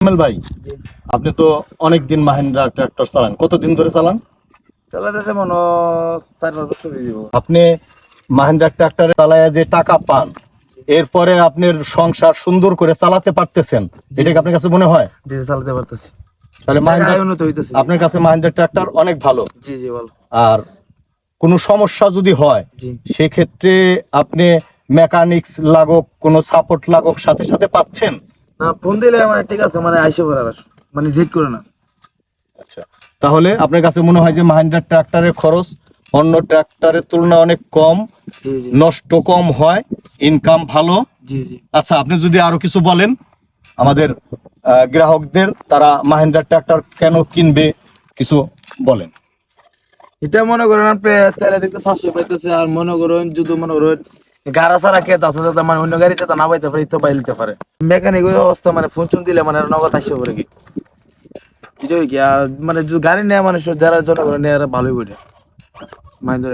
কামেল ভাই আপনি তো অনেক দিন মাহিন্দ্রা ট্রাক্টর চালান। কতদিন ধরে চালান? চালাতে মনে চার পাঁচ বছর আপনি মাহিন্দ্রা ট্রাক্টরে চালায় যে টাকা পান এরপরে আপনার সংসার সুন্দর করে চালাতে পারতেছেন এটা কি আপনার কাছে মনে হয়? দিতে চালাতে পারতেছি। তাহলে মাহিন্দ্রা উন্নত হইতেছে। আপনার কাছে মাহিন্দ্রা ট্রাক্টর অনেক ভালো। জি জি বল আর কোনো সমস্যা যদি হয় জি। সেক্ষেত্রে আপনি মেকানিক্স লাগক কোনো সাপোর্ট লাগক সাথে সাথে পাচ্ছেন? না ফোন দিলে মানে ঠিক আছে মানে আইসে পড়ার মানে রেট করে না। আচ্ছা তাহলে আপনার কাছে মনে হয় যে মাহিন্দ্রা ট্রাক্টরের খরচ অন্য ট্রাক্টরের তুলনায় অনেক কম নষ্ট কম হয় ইনকাম ভালো। আচ্ছা আপনি যদি আরও কিছু বলেন আমাদের গ্রাহকদের তারা মাহিন্দ্রা ট্রাক্টর কেন কিনবে কিছু বলেন। এটা মনে করেন আপনি তেলে দেখতে সাতশো পাইতেছে আর মনে করেন যদি মনে করেন গাড়া ছাড়া কে যাতে মানে অন্য গাড়িতে পারে পারে। মেকানিক অবস্থা মানে ফোন দিলে মানে নগদ কি? মানে গাড়ি নেয় মানে যারা জনগণ নেয় ভালোই বলে মাইন্ড